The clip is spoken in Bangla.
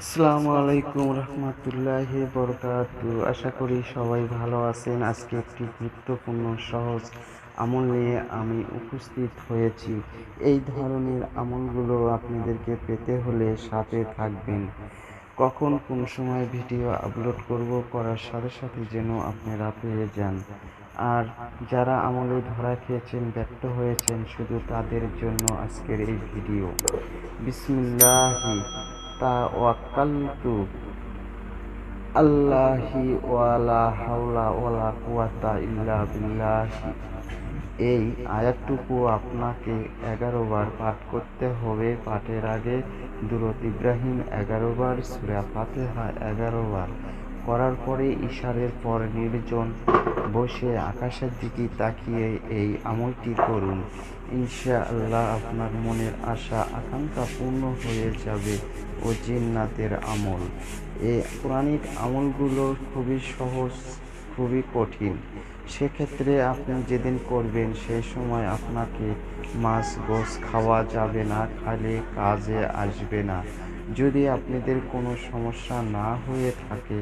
আসসালামু আলাইকুম রহমতুল্লাহি বরকাতু। আশা করি সবাই ভালো আছেন। আজকে একটি গুরুত্বপূর্ণ সহজ আমল নিয়ে আমি উপস্থিত হয়েছি। এই ধরনের আমলগুলো আপনাদেরকে পেতে হলে সাথে থাকবেন। কখন কোন সময় ভিডিও আপলোড করব করার সাথে সাথে যেন আপনারা পেয়ে যান। আর যারা আমলে ধরা খেয়েছেন, ব্যর্থ হয়েছেন, শুধু তাদের জন্য আজকের এই ভিডিও। বিসমিল্লাহি। তাওয়াক্কালতু আল্লাহি ওয়ালা হাওলা ওয়ালা কুওয়াতা ইল্লা বিল্লাহি। এই আয়াতটুকু আপনাকে এগারো বার পাঠ করতে হবে। পাঠের আগে দুরত ইব্রাহিম এগারো বার, সুরা ফাতেহা এগারো বার। করার পরে ইশারের পর নির্জন বসে আকাশের দিকে তাকিয়ে এই আমলটি করুন। ইনশাআল্লাহ আপনার মনের আশা, আকাঙ্ক্ষা পূর্ণ হয়ে যাবে ও জিন্নাতের আমল। এই পুরাণিক আমলগুলো খুবই সহজ, খুবই কঠিন। সেক্ষেত্রে আপনি যেদিন করবেন সেই সময় আপনাকে মাছ গোস খাওয়া যাবে না, খালে কাজে আসবে না। যদি আপনাদের কোনো সমস্যা না হয়ে থাকে